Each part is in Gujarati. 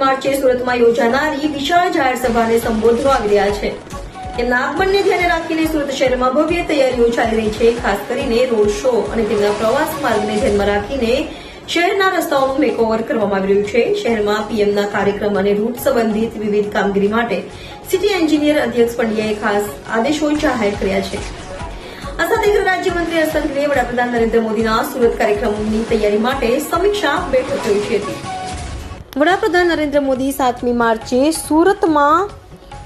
માર્ચે સુરતમાં યોજાનારી વિશાળ જાહેર સભાને સંબોધવા આવી રહ્યા છે. તેમના આગમનને ધ્યાને રાખીને સુરત શહેરમાં ભવ્ય તૈયારીઓ ચાલી રહી છે, ખાસ કરીને રોડ શો અને તેમના પ્રવાસ માર્ગને ધ્યાનમાં રાખીને શહેરના રસ્તાઓનું મેકઓવર કરવામાં આવી રહ્યું છે. શહેરમાં પીએમના કાર્યક્રમ અને રૂટ સંબંધિત વિવિધ કામગીરી માટે સિટી એન્જિનિયર અધ્યક્ષ પંડ્યાએ ખાસ આદેશો જાહેર કર્યા છે. સાથે ગૃહ રાજ્યમંત્રી હર્ષ સંઘવીએ વડાપ્રધાન નરેન્દ્ર મોદીના સુરત કાર્યક્રમની તૈયારી માટે સમીક્ષા બેઠક યોજી હતી વડાપ્રધાન નરેન્દ્ર મોદી સાતમી માર્ચે સુરતમાં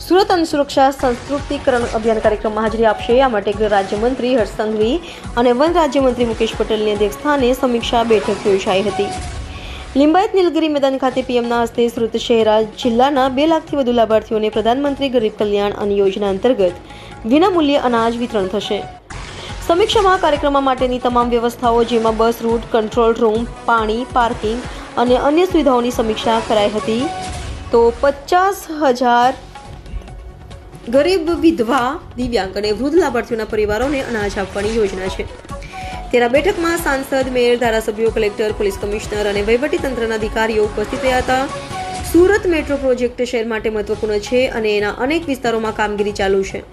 સુરત અન્ન સુરક્ષા સંસ્કૃતિકરણ અભિયાન કાર્યક્રમમાં હાજરી આપશે. આ માટે ગૃહ રાજ્યમંત્રી હર્ષ સંઘવી અને વન રાજ્યમંત્રી મુકેશ પટેલની અધ્યક્ષસ્થાને સમીક્ષા બેઠક યોજાઈ હતી. લિંબાયત નીલગિરી મેદાન ખાતે પીએમના હસ્તે સુરત શહેરા જિલ્લાના બે લાખથી વધુ લાભાર્થીઓને પ્રધાનમંત્રી ગરીબ કલ્યાણ અન્ન યોજના અંતર્ગત વિનામૂલ્યે અનાજ વિતરણ થશે. સમીક્ષામાં કાર્યક્રમ માટેની તમામ વ્યવસ્થાઓ, જેમાં બસ, રૂટ, કંટ્રોલ રૂમ, પાણી, પાર્કિંગ અને અન્ય સુવિધાઓની સમીક્ષા કરાઈ હતી. તો પચાસ હજાર ગરીબ વિધવા દિવ્યાંગ અને વૃદ્ધ લાભાર્થીઓના પરિવારોને અનાજ આપવાની યોજના છે. તેના બેઠકમાં સાંસદ, મેયર, ધારાસભ્યો, કલેક્ટર, પોલીસ કમિશનર અને વહીવટીતંત્રના અધિકારીઓ ઉપસ્થિત રહ્યા હતા. સુરત મેટ્રો પ્રોજેક્ટ શહેર માટે મહત્વપૂર્ણ છે અને એના અનેક વિસ્તારોમાં કામગીરી ચાલુ છે.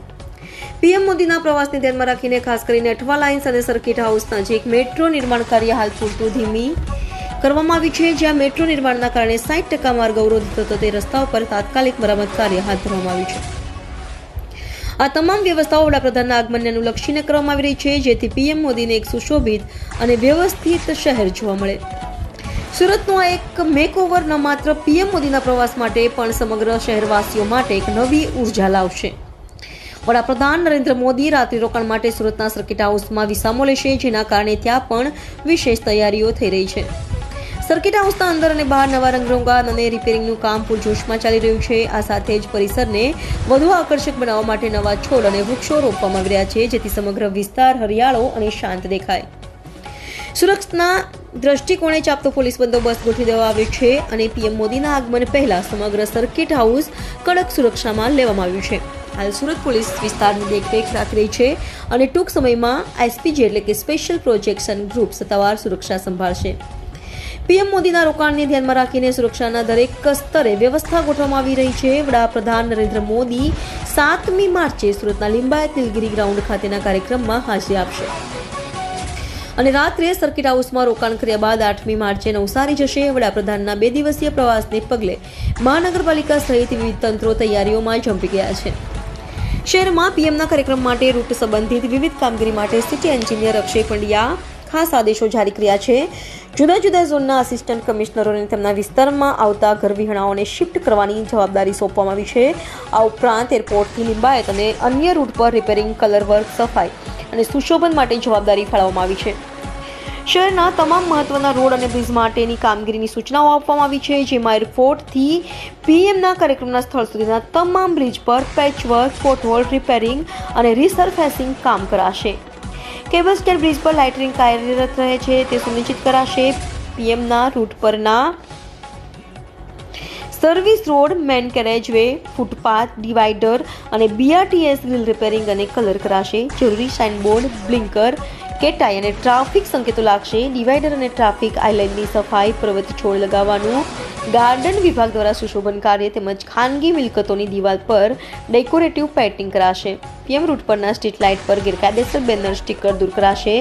પીએમ મોદીના પ્રવાસને ધ્યાનમાં રાખીને ખાસ કરીને અઠવા લાઇન્સ અને સર્કિટ હાઉસ નજીક મેટ્રો નિર્માણ કાર્ય હાલ પૂરતું ધીમી કરવામાં આવી છે, જ્યાં મેટ્રો નિર્માણના કારણે સાઠ ટકા માર્ગ અવરોધિત થતો તે રસ્તા ઉપર તાત્કાલિક મરામત કાર્ય હાથ ધરવામાં આવ્યું છે. આ તમામ વ્યવસ્થાઓ વડાપ્રધાનના આગમનને અનુલક્ષીને કરવામાં આવી રહી છે, જેથી પીએમ મોદીને એક સુશોભિત અને વ્યવસ્થિત શહેર જોવા મળે. સુરતનું આ એક મેકઓવર ન માત્ર પીએમ મોદીના પ્રવાસ માટે પણ સમગ્ર શહેરવાસીઓ માટે એક નવી ઊર્જા લાવશે. વડાપ્રધાન નરેન્દ્ર મોદી રાત્રિ રોકાણ માટે સુરતના સર્કિટ હાઉસમાં વિસામો લેશે, જેના કારણે ત્યાં પણ વિશેષ તૈયારીઓ થઈ રહી છે. સર્કિટ હાઉસના અંદર અને બહાર નવા રંગરોગાન અને રિપેરિંગનું કામ પૂરજોશમાં ચાલી રહ્યું છે. આ સાથે જ પરિસરને વધુ આકર્ષક બનાવવા માટે નવા છોડ અને વૃક્ષો રોપવામાં આવી રહ્યા છે, જેથી સમગ્ર વિસ્તાર હરિયાળો અને શાંત દેખાય. સુરક્ષના દ્રષ્ટિકોણે ચાપતો પોલીસ બંદોબસ્ત ગોઠવી દેવામાં આવ્યો છે અને પીએમ મોદીના આગમન પહેલા સમગ્ર સર્કિટ હાઉસ કડક સુરક્ષામાં લેવામાં આવ્યું છે. હાલ સુરત પોલીસ વિસ્તારની દેખરેખ રાખી રહી છે અને ટૂંક સમયમાં એસપીજી એટલે કે સ્પેશિયલ પ્રોજેક્શન ગ્રુપ સત્તાવાર સુરક્ષા સંભાળશે. પીએમ મોદીના રોકાણને ધ્યાનમાં રાખીને સુરક્ષાના દરેક સ્તરે વ્યવસ્થા ગોઠવવામાં આવી રહી છે. વડાપ્રધાન નરેન્દ્ર મોદી સાતમી માર્ચે સુરતના લિંબાયત નીલગીરી ગ્રાઉન્ડ ખાતેના કાર્યક્રમમાં હાજરી આપશે. અને રાત્રે સર્કિટ હાઉસમાં રોકાણ કર્યા બાદ આઠમી માર્ચે નવસારી જશે. વડાપ્રધાનના બે દિવસીય પ્રવાસને પગલે મહાનગરપાલિકા સહિત વિવિધ તંત્રો તૈયારીઓમાં ઝંપી ગયા છે. શહેરમાં પીએમના કાર્યક્રમ માટે રૂટ સંબંધિત વિવિધ કામગીરી માટે સિટી એન્જિનિયર અક્ષય પંડ્યા ખાસ આદેશો જારી કર્યા છે. જુદા જુદા ઝોનના આસિસ્ટન્ટ કમિશનરોને તેમના વિસ્તારમાં આવતા ઘરવિહણાઓને શિફ્ટ કરવાની જવાબદારી સોંપવામાં આવી છે. આ ઉપરાંત એરપોર્ટથી લિંબાયત અને અન્ય રૂટ પર રિપેરિંગ કલર વર્ક સફાઈ અને સુશોભન માટે જવાબદારી ફાળવવામાં આવી છે. શહેરના તમામ મહત્વના રોડ અને બ્રિજ માટેની કામગીરીની સૂચનાઓ આપવામાં આવી છે, જેમાં એરપોર્ટથી પીએમના કાર્યક્રમના સ્થળ સુધીના તમામ બ્રિજ પર પેચવર્ક પોટહોલ રિપેરિંગ અને રિસરફેસિંગ કામ કરાશે. કેબલ સ્ટેર બ્રિજ પર લાઇટરિંગ કાર્યરત રહે છે, તે સુનિશ્ચિત કરાશે. પીએમના રૂટ પરના service road, main carriageway, footpath divider અને બીઆરટીએસ, ગ્રીલ રિપેરિંગ અને કલર કરાશે. જરૂરી સાઇનબોર્ડ, બ્લિંકર કેટાઈ અને ટ્રાફિક સંકેતો લાગશે. ડિવાઈડર અને ટ્રાફિક આઇલેન્ડની સફાઈ પ્રવૃત્તિ છોડ લગાવવાનું, ગાર્ડન વિભાગ દ્વારા સુશોભન કાર્ય તેમજ ખાનગી મિલકતોની દિવાલ પર ડેકોરેટિવ પેઇન્ટિંગ કરાશે. પીએમ રૂટ પરના સ્ટ્રીટ લાઇટ પર ગેરકાયદેસર બેનર સ્ટીકર દૂર કરાશે.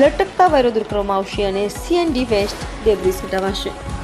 લટકતા વાયરો દૂર કરવામાં આવશે અને સીએનડી વેસ્ટ ડેબ્રિસ હટાવાશે